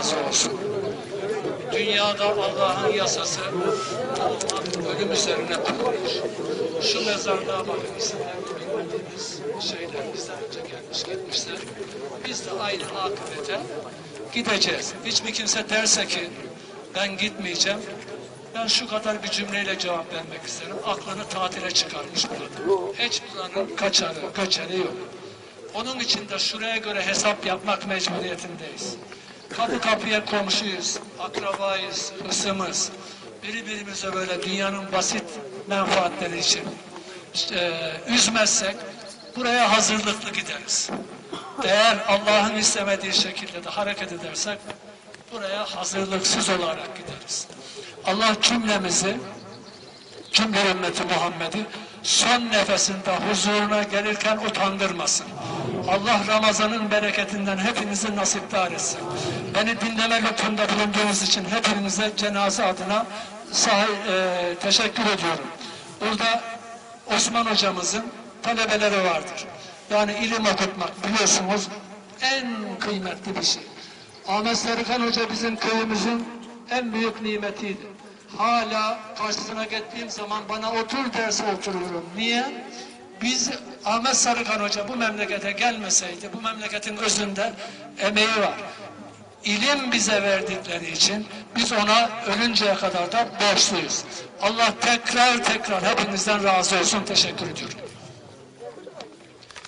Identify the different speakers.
Speaker 1: razı olsun. Dünyada Allah'ın yasası ölüm üzerine kurulmuş. Şu mezarlığa bakın isimlerini bilmediğimiz şeyler bizden önce gelmiş gitmişler. Biz de aynı akıbete gideceğiz. Hiçbir kimse derse ki ben gitmeyeceğim. Ben şu kadar bir cümleyle cevap vermek isterim. Aklını tatile çıkarmış burada. Hiç buranın kaçarı, kaçarı yok. Onun için de şuraya göre hesap yapmak mecburiyetindeyiz. Kapı kapıya komşuyuz, akrabayız, hısımız. Birbirimize böyle dünyanın basit menfaatleri için e, üzmezsek buraya hazırlıklı gideriz. Eğer Allah'ın istemediği şekilde de hareket edersek buraya hazırlıksız olarak gideriz. Allah cümlemizi cümle ümmeti Muhammed'i son nefesinde huzuruna gelirken utandırmasın. Allah Ramazan'ın bereketinden hepinizi nasipdar etsin. Beni dinleme lütfunda bulunduğunuz için hepinize cenaze adına sahi, e, teşekkür ediyorum. Burada Osman hocamızın talebeleri vardır. Yani ilim okutmak biliyorsunuz en kıymetli bir şey. Ahmet Sarıkan Hoca bizim köyümüzün en büyük nimetiydi. Hala karşısına gittiğim zaman bana otur derse oturuyorum. Niye? Biz Ahmet Sarıkan Hoca bu memlekete gelmeseydi, bu memleketin özünde emeği var. İlim bize verdikleri için biz ona ölünceye kadar da borçluyuz. Allah tekrar tekrar hepinizden razı olsun. Teşekkür ediyorum.